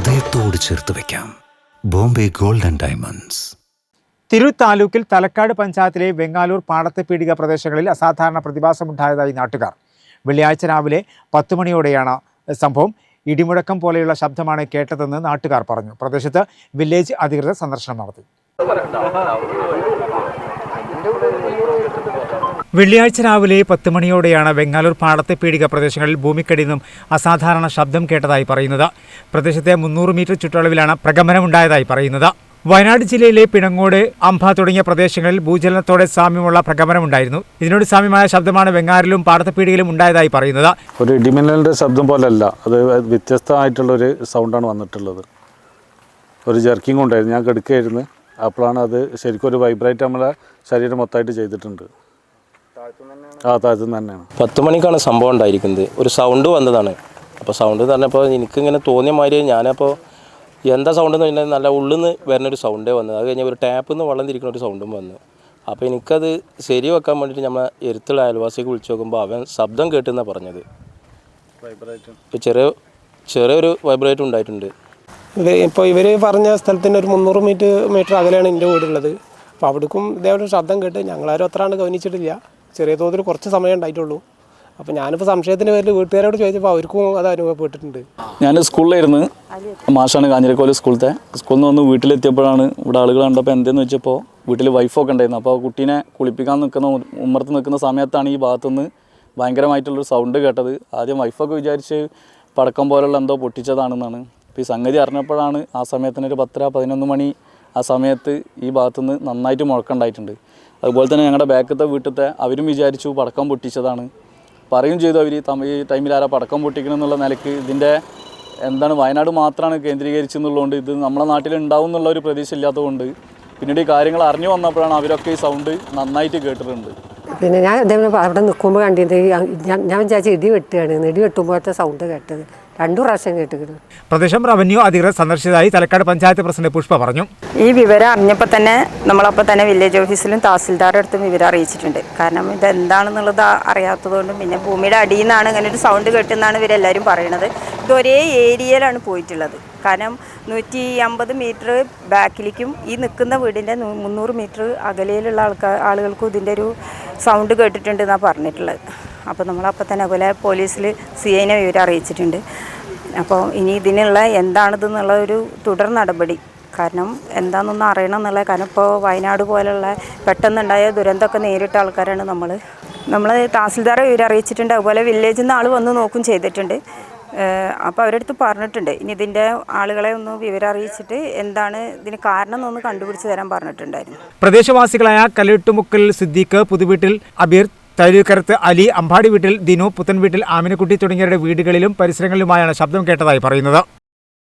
ഹൃദയത്തോട് ചേർത്ത് വെക്കാം. Bombay golden diamonds. തിരു താലൂക്കിൽ തലക്കാട് പഞ്ചായത്തിലെ വെങ്ങാലൂർ പാടത്തെ പ്രദേശങ്ങളിൽ അസാധാരണ പ്രതിഭാസമുണ്ടായതായി നാട്ടുകാർ. വെള്ളിയാഴ്ച രാവിലെ പത്ത് മണിയോടെയാണ് സംഭവം. ഇടിമുഴക്കം പോലെയുള്ള ശബ്ദമാണ് കേട്ടതെന്ന് നാട്ടുകാർ പറഞ്ഞു. പ്രദേശത്ത് വില്ലേജ് അധികൃതർ സന്ദർശനം നടത്തി. വെള്ളിയാഴ്ച രാവിലെ പത്ത് മണിയോടെയാണ് വെങ്ങാലൂർ പാടത്തെ പീടിക പ്രദേശങ്ങളിൽ ഭൂമിക്കടിയിൽ നിന്നും അസാധാരണ ശബ്ദം കേട്ടതായി പറയുന്നത്. പ്രദേശത്തെ മുന്നൂറ് മീറ്റർ ചുറ്റളവിലാണ് പ്രകമ്പനമുണ്ടായതായി പറയുന്നത്. വയനാട് ജില്ലയിലെ പിണങ്ങോട് അംബ തുടങ്ങിയ പ്രദേശങ്ങളിൽ ഭൂചലനത്തോടെ സാമ്യമുള്ള പ്രകമ്പനമുണ്ടായിരുന്നു. ഇതിനോട് സാമ്യമായ ശബ്ദമാണ് വെങ്ങാറിലും പാടത്തപ്പീടിയിലും ഉണ്ടായതായി പറയുന്നത്. ഒരു ഇടിമിന്നലിന്റെ ശബ്ദം പോലല്ല. അത് വ്യത്യസ്തമായിട്ടുള്ളൊരു സൗണ്ടാണ് വന്നിട്ടുള്ളത്. ഒരു ജർക്കിംഗ് ഉണ്ടായിരുന്നു. ഞാൻ കിടക്കുകയായിരുന്നു. അപ്പോഴാണ് അത് ശരിക്കും ഒരു വൈബ്രേറ്റ് നമ്മളെ ശരീരം മൊത്തമായിട്ട് ചെയ്തിട്ടുണ്ട്. ആ താഴത്തുനിന്ന് തന്നെയാണ്. പത്ത് മണിക്കാണ് സംഭവം ഉണ്ടായിരിക്കുന്നത്. ഒരു സൗണ്ട് വന്നതാണ്. അപ്പോൾ സൗണ്ട് എന്ന് പറഞ്ഞപ്പോൾ എനിക്കിങ്ങനെ തോന്നിയ മാതിരി ഞാനപ്പോൾ എന്താ സൗണ്ട് എന്ന് പറഞ്ഞാൽ നല്ല ഉള്ളിൽ നിന്ന് വരുന്നൊരു സൗണ്ടേ വന്നത് അത് കഴിഞ്ഞാൽ ഒരു ടാപ്പിൽ നിന്ന് വെള്ളം തിരിക്കുന്ന ഒരു സൗണ്ടും വന്നു. അപ്പോൾ എനിക്കത് ശരി വെക്കാൻ വേണ്ടിയിട്ട് നമ്മൾ എരുത്തുള്ള അയൽവാസിക്ക് വിളിച്ച് നോക്കുമ്പോൾ അവൻ ശബ്ദം കേട്ടെന്നാണ് പറഞ്ഞത്. ചെറിയ ചെറിയൊരു വൈബ്രേറ്റ് ഉണ്ടായിട്ടുണ്ട്. ഇപ്പോൾ ഇവർ പറഞ്ഞ സ്ഥലത്തിന് ഒരു മുന്നൂറ് മീറ്റർ മീറ്റർ അകലെയാണ് എന്റെ വീടുള്ളത്. അപ്പോൾ അവിടേക്കും ഇതേപോലെ ശബ്ദം കേട്ട് ഞങ്ങളാരും അത്രയാണ് ഗവനിച്ചിട്ടില്ല ചെറിയ തോതിൽ കുറച്ച് സമയം ഉണ്ടായിട്ടുള്ളൂ. അപ്പോൾ ഞാനിപ്പോൾ സംശയത്തിന്റെ പേരിൽ വീട്ടുകാരോട് ചോദിച്ചപ്പോൾ അവർക്കും അത് അനുഭവപ്പെട്ടിട്ടുണ്ട്. ഞാൻ സ്കൂളിലായിരുന്നു. മാഷാണ് കാഞ്ഞിരക്കോൽ സ്കൂളത്തെ സ്കൂളിൽ നിന്ന് വന്ന് വീട്ടിലെത്തിയപ്പോഴാണ് ഇവിടെ ആളുകൾ കണ്ടപ്പോൾ എന്തെന്ന് വെച്ചപ്പോൾ വീട്ടിൽ വൈഫൊക്കെ ഉണ്ടായിരുന്നു. അപ്പോൾ കുട്ടീനെ കുളിപ്പിക്കാൻ നിൽക്കുന്ന ഉമ്മർത്ത് നിൽക്കുന്ന സമയത്താണ് ഈ ഭാഗത്തുനിന്ന് ഭയങ്കരമായിട്ടുള്ളൊരു സൗണ്ട് കേട്ടത്. ആദ്യം വൈഫൊക്കെ വിചാരിച്ച് പടക്കം പോലുള്ള എന്തോ പൊട്ടിച്ചതാണെന്നാണ്. അപ്പോൾ ഈ സംഗതി അറിഞ്ഞപ്പോഴാണ് ആ സമയത്തിന് ഒരു പത്തര പതിനൊന്ന് മണി ആ സമയത്ത് ഈ ഭാഗത്തുനിന്ന് നന്നായിട്ട് മുഴക്കമുണ്ടായിട്ടുണ്ട് അതുപോലെ തന്നെ ഞങ്ങളുടെ ബാക്കത്തെ വീട്ടിലത്തെ അവരും വിചാരിച്ചു പടക്കം പൊട്ടിച്ചതാണ്. പറയും ചെയ്തു അവർ ഈ ടൈമിൽ ആരാ പടക്കം പൊട്ടിക്കണം എന്നുള്ള നിലയ്ക്ക് ഇതിന്റെ എന്താണ് വയനാട് മാത്രമാണ് കേന്ദ്രീകരിച്ചെന്നുള്ളതുകൊണ്ട് ഇത് നമ്മുടെ നാട്ടിൽ ഉണ്ടാവും എന്നുള്ള ഒരു പ്രതീക്ഷ ഇല്ലാത്തതുകൊണ്ട് പിന്നീട് ഈ കാര്യങ്ങൾ അറിഞ്ഞു വന്നപ്പോഴാണ് അവരൊക്കെ ഈ സൗണ്ട് നന്നായിട്ട് കേട്ടിട്ടുണ്ട്. പിന്നെ ഞാൻ ഇതേപോലെ അവിടെ നിൽക്കുമ്പോൾ കണ്ടിട്ട് ഞാൻ വിചാരിച്ച ഇടി വെട്ടുകയാണ്. ഇടി വെട്ടുമ്പോഴത്തെ സൗണ്ട് കേട്ടത്. രണ്ടു പ്രാവശ്യം കേട്ടിരുന്നു പ്രദേശം റവന്യൂ അധികൃതർ സന്ദർശിച്ചതായി തലക്കാട് പഞ്ചായത്ത് പ്രസിഡന്റ് പുഷ്പ പറഞ്ഞു. ഈ വിവരം അറിഞ്ഞപ്പോൾ തന്നെ നമ്മളപ്പോൾ തന്നെ വില്ലേജ് ഓഫീസിലും തഹസിൽദാരുടെ അടുത്തും വിവരം അറിയിച്ചിട്ടുണ്ട്. കാരണം ഇതെന്താണെന്നുള്ളത് ആ- അറിയാത്തതുകൊണ്ടും പിന്നെ ഭൂമിയുടെ അടിയിൽ നിന്നാണ് ഇങ്ങനെ ഒരു സൗണ്ട് കേട്ടെന്നാണ് ഇവരെല്ലാവരും പറയണത്. ഇത് ഒരേ ഏരിയയിലാണ് പോയിട്ടുള്ളത്. കാരണം നൂറ്റി അമ്പത് മീറ്റർ ബാക്കിലേക്കും ഈ നിൽക്കുന്ന വീടിന്റെ മുന്നൂറ് മീറ്റർ അകലയിലുള്ള ആൾക്കാർ ആളുകൾക്കും ഇതിന്റെ ഒരു സൗണ്ട് കേട്ടിട്ടുണ്ട് എന്നാണ് പറഞ്ഞിട്ടുള്ളത്. അപ്പോൾ നമ്മളപ്പോൾ തന്നെ അതുപോലെ പോലീസിൽ സി ഐനെ വിവരം അറിയിച്ചിട്ടുണ്ട്. അപ്പോൾ ഇനി ഇതിനുള്ള എന്താണിതെന്നുള്ള ഒരു തുടർ നടപടി. കാരണം എന്താണെന്നൊന്നും അറിയണം എന്നുള്ള കാരണം ഇപ്പോൾ വയനാട് പോലുള്ള പെട്ടെന്നുണ്ടായ ദുരന്തമൊക്കെ നേരിട്ട ആൾക്കാരാണ് നമ്മൾ. നമ്മൾ തഹസിൽദാറെ വിവരം അറിയിച്ചിട്ടുണ്ട്. അതുപോലെ വില്ലേജിൽ നിന്ന് ആൾ വന്ന് നോക്കും ചെയ്തിട്ടുണ്ട്. അപ്പോൾ അവരുടെ അടുത്ത് പറഞ്ഞിട്ടുണ്ട്. ഇനി ഇതിന്റെ ആളുകളെ ഒന്ന് വിവരം അറിയിച്ചിട്ട് എന്താണ് ഇതിന് കാരണം എന്നൊന്ന് കണ്ടുപിടിച്ച് തരാൻ പറഞ്ഞിട്ടുണ്ടായിരുന്നു. പ്രദേശവാസികളായ കല്ലിട്ടുമുക്കൽ സിദ്ദീഖ് പുതുവീട്ടിൽ അബീർ തൈലൂക്കരത്ത് അലി അമ്പാടി വീട്ടിൽ ദിനു പുത്തൻ വീട്ടിൽ ആമിനക്കുട്ടി തുടങ്ങിയവരുടെ വീടുകളിലും പരിസരങ്ങളിലുമായാണ് ശബ്ദം കേട്ടതായി പറയുന്നത്